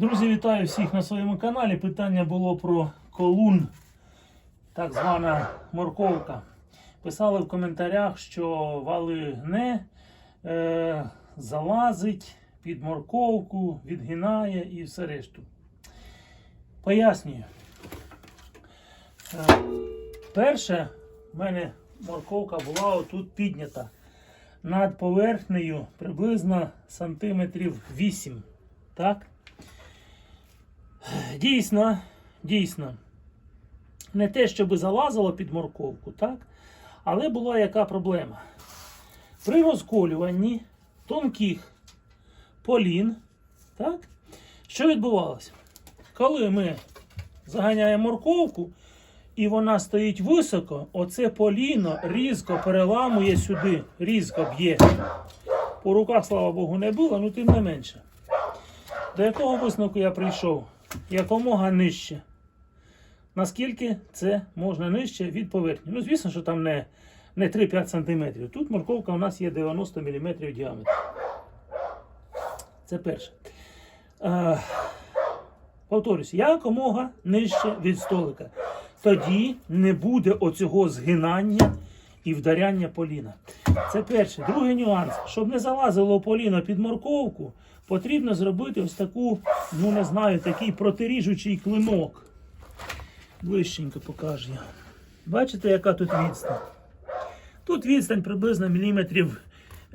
Друзі, вітаю всіх на своєму каналі. Питання було про колун, так звана морковка. Писали в коментарях, що вали гне, е, залазить під морковку, відгинає і все решту. Пояснюю. Е, перше, в мене морковка була отут піднята над поверхнею приблизно сантиметрів 8. Так? Дійсно, дійсно. Не те, щоб залазило під морковку, так? Але була яка проблема. При розколюванні тонких полін, так? Що відбувалося? Коли ми заганяємо морковку, і вона стоїть високо, оце поліно різко переламує сюди, різко б'є. По руках, слава Богу, не було, ну тим не менше. До якого висновку я прийшов? Якомога нижче. Наскільки це можна нижче від поверхні? Ну, звісно, що там не, не 3-5 см. Тут морковка у нас є 90 мм діаметр. Це перше. Е, повторюсь, якомога нижче від столика. Тоді не буде оцього згинання і вдаряння поліна. Це перше. Другий нюанс. Щоб не залазило поліно під морковку, потрібно зробити ось таку, ну не знаю, такий протиріжучий клинок. Ближченько покажу я. Бачите, яка тут відстань? Тут відстань приблизно міліметрів,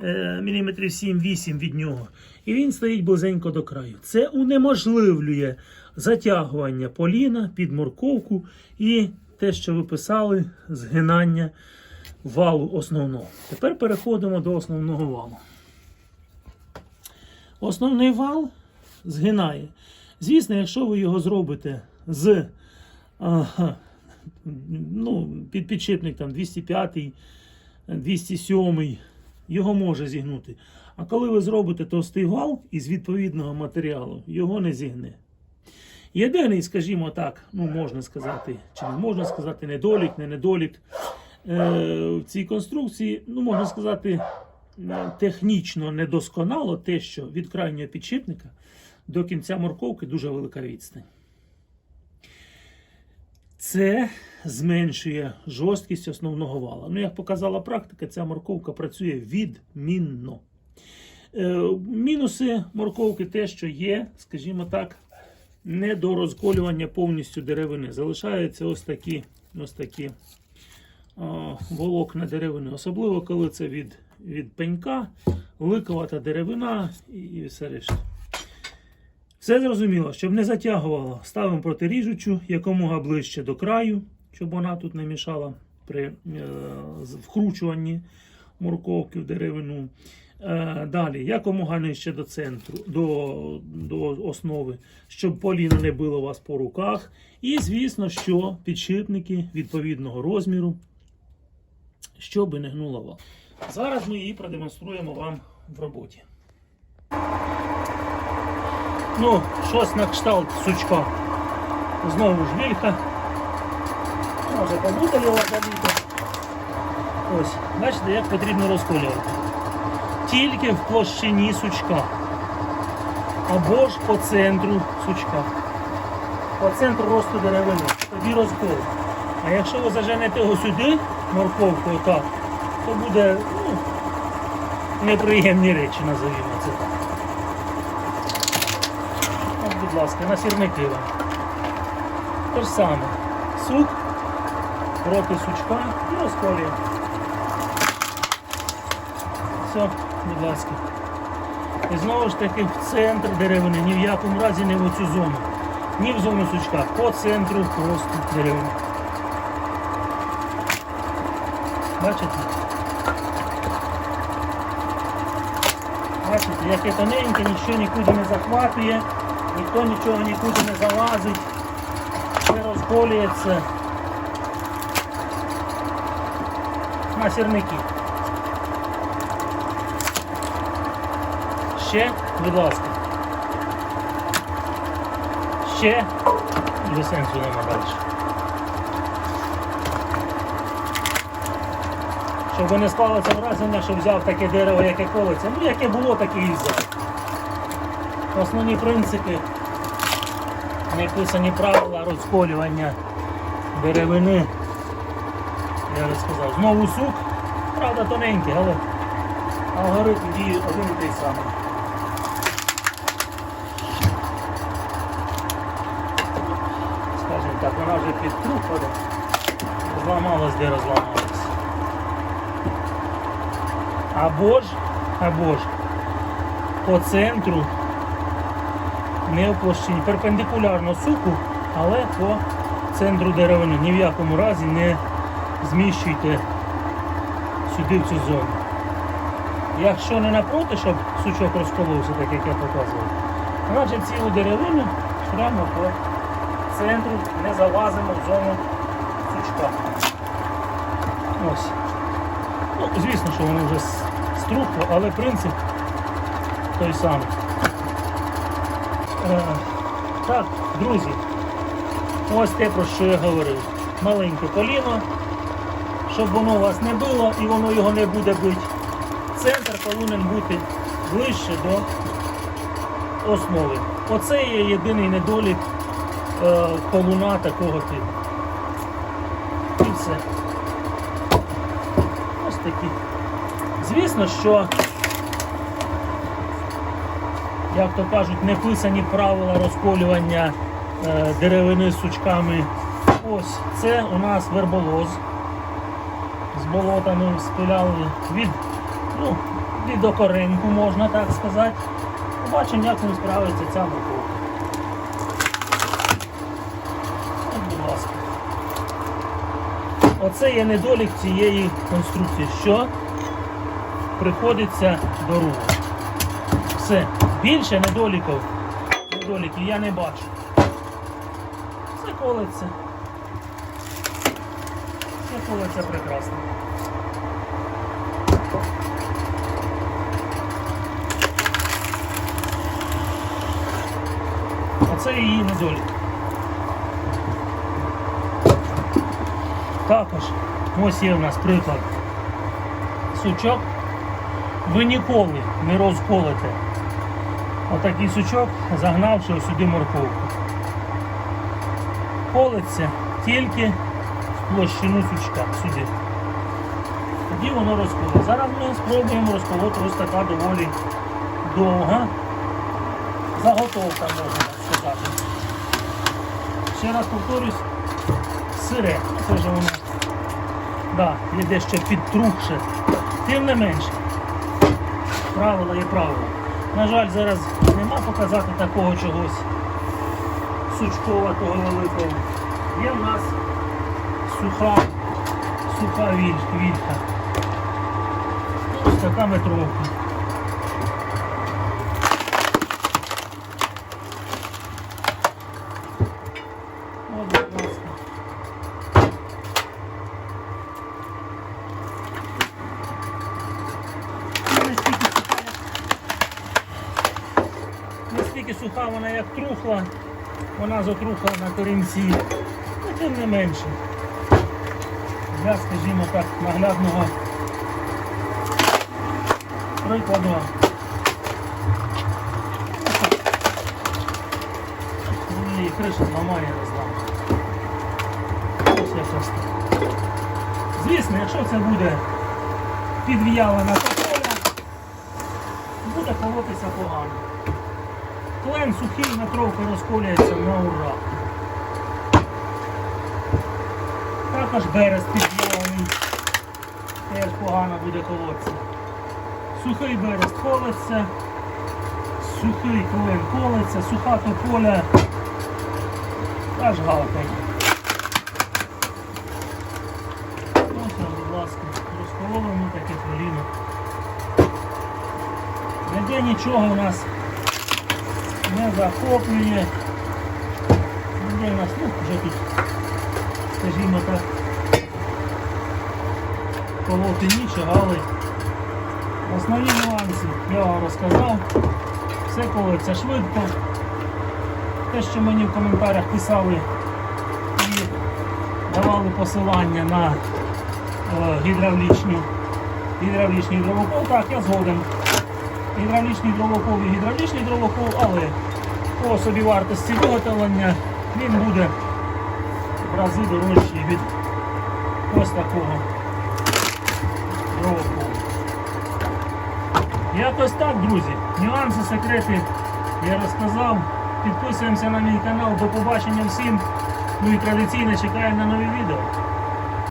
е, міліметрів 7-8 від нього. І він стоїть близенько до краю. Це унеможливлює затягування поліна під морковку і те, що ви писали, згинання валу основного. Тепер переходимо до основного валу. Основний вал згинає. Звісно, якщо ви його зробите з ага, ну, під підшипник там 205, 207, його може зігнути. А коли ви зробите товстий вал із відповідного матеріалу, його не зігне. Єдиний, скажімо так, ну можна сказати, чи не можна сказати, недолік, не недолік е, в цій конструкції, ну можна сказати, технічно недосконало те, що від крайнього підшипника до кінця морковки дуже велика відстань. Це зменшує жорсткість основного вала. Ну, як показала практика, ця морковка працює відмінно. Е, мінуси морковки те, що є, скажімо так, не до розколювання повністю деревини. Залишаються ось такі ось такі волокна деревини. Особливо, коли це від, від пенька, ликовата деревина і, і все решта. Все зрозуміло, щоб не затягувало, ставимо протиріжучу якомога ближче до краю, щоб вона тут не мішала при е, вкручуванні морковки в деревину. Е, далі, якомога нижче до центру, до, до основи, щоб поліно не било вас по руках. І, звісно, що підшипники відповідного розміру, щоб не гнула вал. Зараз ми її продемонструємо вам в роботі. Ну, щось на кшталт сучка. Знову ж вілька. Може побуталі заліти. Ось, бачите, як потрібно розколювати. Тільки в площині сучка. Або ж по центру сучка. По центру росту деревини. Тоді розкол. А якщо ви заженете його сюди, морковку отак, то буде ну, неприємні речі, назовімо це так. От, будь ласка, на сірники вам. Те ж саме. Сук проти сучка і розколюємо. Все, будь ласка. І знову ж таки в центр деревини, ні в якому разі не в оцю зону. Ні в зону сучка, по центру просто деревини. Бачите? Бачите, яке тоненьке, нічого нікуди не захватує, ніхто нічого нікуди не залазить, все розколюється на сірники. Ще, будь ласка. Ще і сенсу нема далі. Щоб не склалося враження, що взяв таке дерево, яке колиться. Ну, яке було, таке і взяв. Основні принципи неписані правила розколювання деревини. Я вже сказав, знову сук, правда тоненький, але алгоритм діє один і той самий. Скажімо так, вона вже під труп ходить. Зламалась, де розламалась. Або ж, або ж по центру не в площині, перпендикулярно суку, але по центру деревини. Ні в якому разі не зміщуйте сюди в цю зону. Якщо не напроти, щоб сучок розколовся, так як я показував, значить цілу деревину прямо по центру не залазимо в зону сучка. Ось. Ну, звісно, що воно вже струхло, але принцип той самий. Е, так, друзі, ось те, про що я говорив. Маленьке коліно, щоб воно вас не било і воно його не буде бити. Центр повинен бути ближче до основи. Оце є єдиний недолік е, колуна такого типу. І все. Такі. Звісно, що, як то кажуть, не писані правила розколювання е, деревини з сучками. Ось це у нас верболоз. З болотами спиляли від, ну, від окоренку, можна так сказати. Побачимо, як ним справиться ця морковка. От, будь ласка. Оце є недолік цієї конструкції, що приходиться до рук. Все. Більше недоліків, недоліків я не бачу. Все колеться. Все колеться прекрасно. Оце її недолік. Також ось є в нас приклад сучок. Ви ніколи не розколите отакий сучок, загнавши сюди морковку. Колиться тільки в площину сучка сюди. Тоді воно розколить. Зараз ми спробуємо розколоти ось така доволі довга заготовка, можна сказати. Ще раз повторюсь, сире. Це вже воно да, є дещо підтрухше. Тим не менше. Правила є правила. На жаль, зараз нема показати такого чогось сучкового великого. Є в нас суха, суха віль- вілька. Ось така метровка. От, будь ласка. Настільки суха, як- Настільки суха вона як трухла, вона затрухла на корінці. Ну, тим не менше. Для, скажімо так, наглядного прикладу. Її криша зламає, не знаю. Ось якось так. Звісно, якщо це буде підв'ялена тополя, буде колотися погано. Клен сухий метровка розколюється на ура. Також берест підв'ялений, теж погано буде колотися. Сухий берест колеться, сухий клен колеться, суха тополя аж галкає. Ось, будь ласка, розколовано таке коліно. Ніде нічого у нас не захоплює. Ніде у нас, ну, вже тут, скажімо так, колоти нічого, але основні нюанси я вам розказав. Все колеться швидко. Те, що мені в коментарях писали і давали посилання на е, гідравлічні, гідравлічний дровокол. Так, я згоден. Гідравлічний дровокол і гідравлічний дровокол, але по собі вартості виготовлення він буде в рази дорожчий від ось такого дровополу. Якось так, друзі. Нюанси, секрети я розказав. Підписуємося на мій канал. До побачення всім. Ну і традиційно чекаємо на нові відео.